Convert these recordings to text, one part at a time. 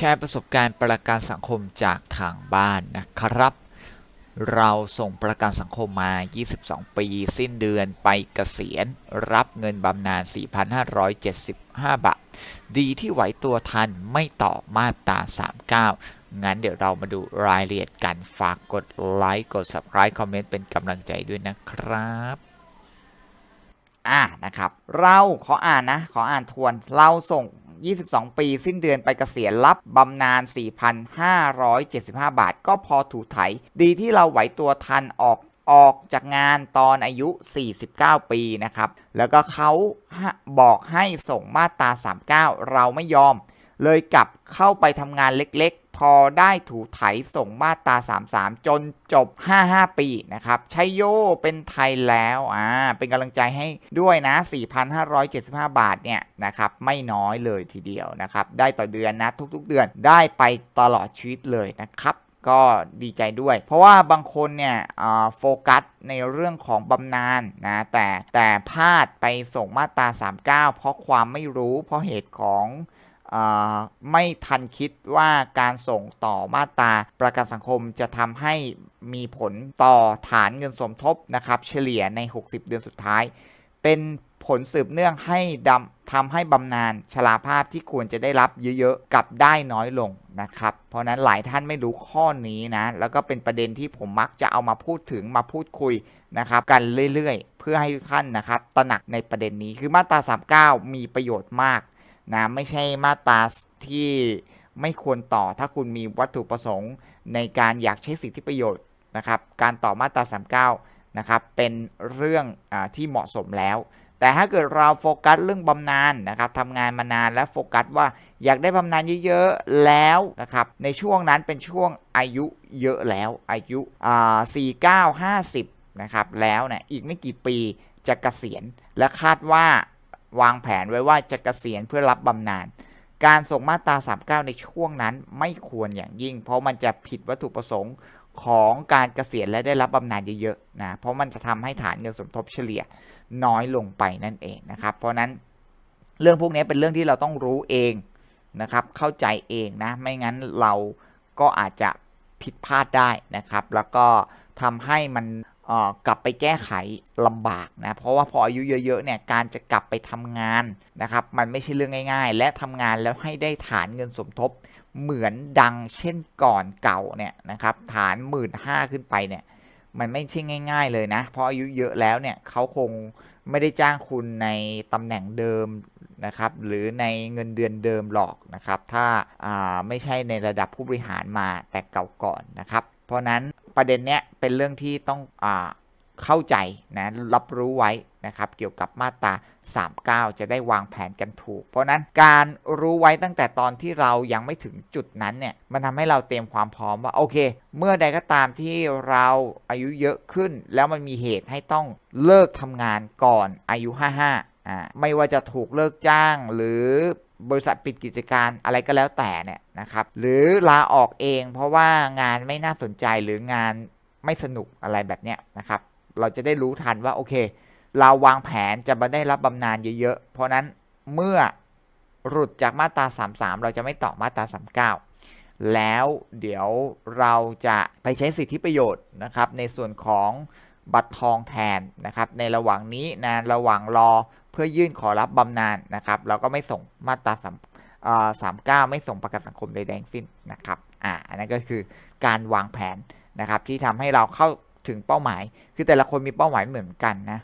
แชร์ประสบการณ์ประกันสังคมจากทางบ้านนะครับ เราส่งประกันสังคมมา 22 ปี สิ้นเดือนไปเกษียณ รับเงินบำนาญ 4,575 บาท ดีที่ไหวตัวทันไม่ต่อมาตรา 39 งั้นเดี๋ยวเรามาดูรายละเอียดกัน ฝากกดไลค์ กด subscribe คอมเมนต์เป็นกำลังใจด้วยนะครับอ่านะครับ เราขออ่านนะ ขออ่านทวน เราส่ง 22 ปีสิ้นเดือนไปเกษียณรับบำนาญ 4,575 บาท ก็พอถูไถ ดีที่เราไหวตัวทันออกออกจากงานตอนอายุ 49 ปีนะครับ แล้วก็เขาบอกให้ส่งมาตรา 39 เราไม่ยอม เลยกลับเข้าไปทำงานเล็ก พอได้ถูไถส่งมาตรา 33 จนจบ 55 ปีนะครับชัยโยเป็นไทยแล้วอ่าเป็นกำลังใจให้ด้วยนะ 4,575 บาทเนี่ยนะครับไม่น้อยเลยทีเดียวนะครับได้ต่อเดือนนะทุกๆเดือนได้ไปตลอดชีวิตเลยนะครับก็ดีใจด้วย เพราะว่าบางคนเนี่ยโฟกัสในเรื่องของบำนาญนะแต่แต่พลาดไปส่งมาตรา 39 เพราะความไม่รู้เพราะเหตุของ ไม่ทันคิดว่าการส่งต่อมาตราประกันสังคมจะทำให้มีผลต่อฐานเงินสมทบนะครับเฉลี่ยใน 60 เดือนสุดท้าย เป็นผลสืบเนื่องให้ดำทำให้บำนาญชราภาพที่ควรจะได้รับเยอะๆกับได้น้อยลงนะครับ เพราะนั้นหลายท่านไม่รู้ข้อนี้นะ แล้วก็เป็นประเด็นที่ผมมักจะเอามาพูดถึงมาพูดคุยนะครับ กันเรื่อยๆ เพื่อให้ท่านนะครับตระหนักในประเด็นนี้คือมาตรา 39 มีประโยชน์มาก นะไม่ใช่มาตราที่ไม่ควรต่อถ้าคุณมีวัตถุประสงค์ในการอยากใช้สิทธิประโยชน์นะครับการต่อมาตรา 39 นะครับเป็นเรื่องอที่เหมาะสมแล้ว แต่ถ้าเกิดเราโฟกัสเรื่องบำนาญนนะครับทำงานมานานและโฟกัสว่าอยากได้บำนาญเยอะๆแล้วนะครับในช่วงนั้นเป็นช่วงอายุเยอะแล้วอายุอ่า49 50นะครับแล้วเนี่ยอีกไม่กี่ปีจะกะเกษียณและคาดว่า วางแผนไว้ว่าจะกะเกษียณเพื่อรับบำนาญการส่งมาตรา 39 ในช่วงนั้นไม่ควรอย่างยิ่ง เพราะมันจะผิดวัตถุประสงค์ของการเกษียณและได้รับบำนาญเยอะๆนะเพราะมันจะทำให้ฐานเงินสมทบเฉลี่ยน้อยลงไปนั่นเองนะครับ เพราะนั้นเรื่องพวกนี้เป็นเรื่องที่เราต้องรู้เองนะครับ เข้าใจเองนะ ไม่งั้นเราก็อาจจะผิดพลาดได้นะครับ แล้วก็ทำให้มัน กลับไปแก้ไขลำบากนะ เพราะว่าพออายุเยอะๆเนี่ยการจะกลับไปทำงานนะครับ มันไม่ใช่เรื่องง่ายๆ และทำงานแล้วให้ได้ฐานเงินสมทบเหมือนดังเช่นก่อนเก่าเนี่ยนะครับฐานหมื่นห้าขึ้นไปเนี่ยมันไม่ใช่ง่าย ๆเลยนะ เพราะอายุเยอะแล้วเนี่ยเขาคงไม่ได้จ้างคุณในตำแหน่งเดิมนะครับหรือในเงินเดือนเดิมหรอกนะครับ ถ้าไม่ใช่ในระดับผู้บริหารมาแต่เก่าก่อนนะครับ เพราะนั้น ประเด็นเนี้ยเป็นเรื่องที่ต้องอเข้าใจนะรับรู้ไว้นะครับเกี่ยวกับมาตรา39 จะได้วางแผนกันถูก เพราะนั้นการรู้ไว้ตั้งแต่ตอนที่เรายังไม่ถึงจุดนั้นเนี่ยมันทำให้เราเตรียมความพร้อมว่าโอเค เมื่อใดก็ตามที่เราอายุเยอะขึ้น แล้วมันมีเหตุให้ต้องเลิกทำงานก่อนอายุ 55อ่าไม่ว่าจะถูกเลิกจ้างหรือ บริษัทปิดกิจการอะไรก็แล้วแต่เนี่ยนะครับ หรือลาออกเองเพราะว่างานไม่น่าสนใจหรืองานไม่สนุกอะไรแบบเนี้ยนะครับ เราจะได้รู้ทันว่าโอเค เราวางแผนจะมาได้รับบำนาญเยอะๆ เพราะนั้นเมื่อหลุดจากมาตรา 33 เราจะไม่ต่อมาตรา 39 แล้วเดี๋ยวเราจะไปใช้สิทธิประโยชน์นะครับ ในส่วนของบัตรทองแทนนะครับ ในระหว่างนี้นะระหว่างรอ พื่อยื่นขอรับบำนาญนะครับเราก็ไม่ส่งมาตราสามเก้าไม่ส่งประกันสังคมใดๆสิ้นนะครับอ่าอันนั้นก็คือการวางแผนนะครับที่ทำให้เราเข้าถึงเป้าหมาย คือแต่ละคนมีเป้าหมายเหมือนกันนะ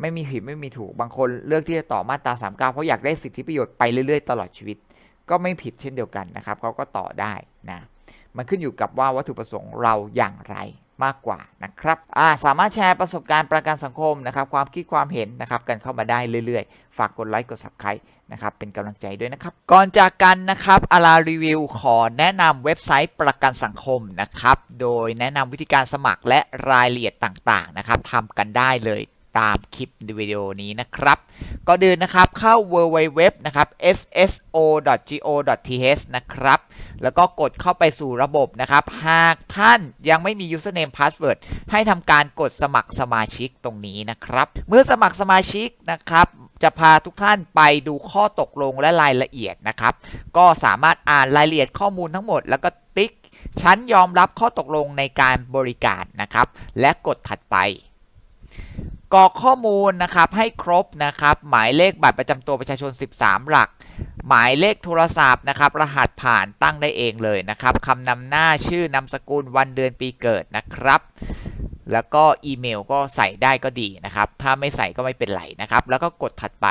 ไม่มีผิดไม่มีถูกบางคนเลือกที่จะต่อมาตรา39เพราะอยากได้สิทธิประโยชน์ไปเรื่อยๆ ตลอดชีวิต ก็ไม่ผิดเช่นเดียวกันนะครับเขาก็ต่อได้นะมันขึ้นอยู่กับว่าวัตถุประสงค์เราอย่างไร มากกว่านะครับาสามารถแชร์ประสบการณ์ประกันสังคมนะครับ ความคิดความเห็นนะครับกันเข้ามาได้เรื่อยๆ ฝากกดไลค์กด subscribe นะครับเป็นกำลังใจด้วยนะครับ ก่อนจากกันนะครับอารารีวิวขอแนะนำเว็บไซต์ประกันสังคมนะครับ โดยแนะนำวิธีการสมัครและรายละเอียดต่างๆนะครับทำกันได้เลยตามคลิปวิดีโอนี้นะครับก็เดินนะครับเข้า www นะครับ sso.go.th นะครับ แล้วก็กดเข้าไปสู่ระบบนะครับ หากท่านยังไม่มี username password ให้ทำการกดสมัครสมาชิกตรงนี้นะครับ เมื่อสมัครสมาชิกนะครับจะพาทุกท่านไปดูข้อตกลงและรายละเอียดนะครับ ก็สามารถอ่านรายละเอียดข้อมูลทั้งหมด แล้วก็ติ๊กฉันยอมรับข้อตกลงในการบริการนะครับ และกดถัดไปกรอกข้อมูลนะครับให้ครบนะครับ หมายเลขบัตรประจำตัวประชาชน 13 หลัก หมายเลขโทรศัพท์นะครับ รหัสผ่านตั้งได้เองเลยนะครับคำนำหน้าชื่อนามสกุลวันเดือนปีเกิดนะครับ แล้วก็อีเมลก็ใส่ได้ก็ดีนะครับ ถ้าไม่ใส่ก็ไม่เป็นไรนะครับ แล้วก็กดถัดไป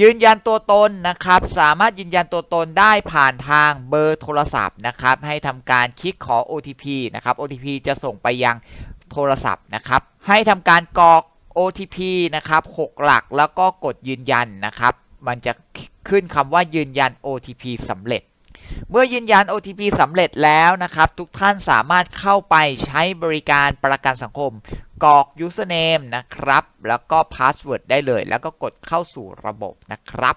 ยืนยันตัวตนนะครับ สามารถยืนยันตัวตนได้ผ่านทางเบอร์โทรศัพท์นะครับ ให้ทำการคลิกขอ OTP นะครับ OTP จะส่งไปยังโทรศัพท์นะครับ ให้ทำการกรอก OTP นะครับ 6 หลักแล้วก็กดยืนยันนะครับ มันจะขึ้นคำว่ายืนยัน OTP สำเร็จ เมื่อยืนยัน OTP สำเร็จแล้วนะครับ ทุกท่านสามารถเข้าไปใช้บริการประกันสังคมกรอก username นะครับ แล้วก็ password ได้เลย แล้วก็กดเข้าสู่ระบบนะครับ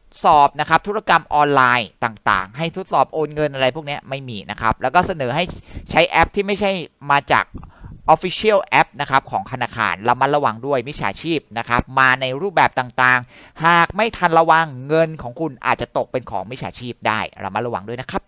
สอบนะครับธุรกรรมออนไลน์ต่างๆ ให้ทดสอบโอนเงินอะไรพวกนี้ไม่มีนะครับ แล้วก็เสนอให้ใช้แอปที่ไม่ใช่มาจาก Official App นะครับของธนาคารระมัดระวังด้วยมิจฉาชีพนะครับมาในรูปแบบต่างๆ หากไม่ทันระวังเงินของคุณอาจจะตกเป็นของมิจฉาชีพได้ระมัดระวังด้วยนะครับ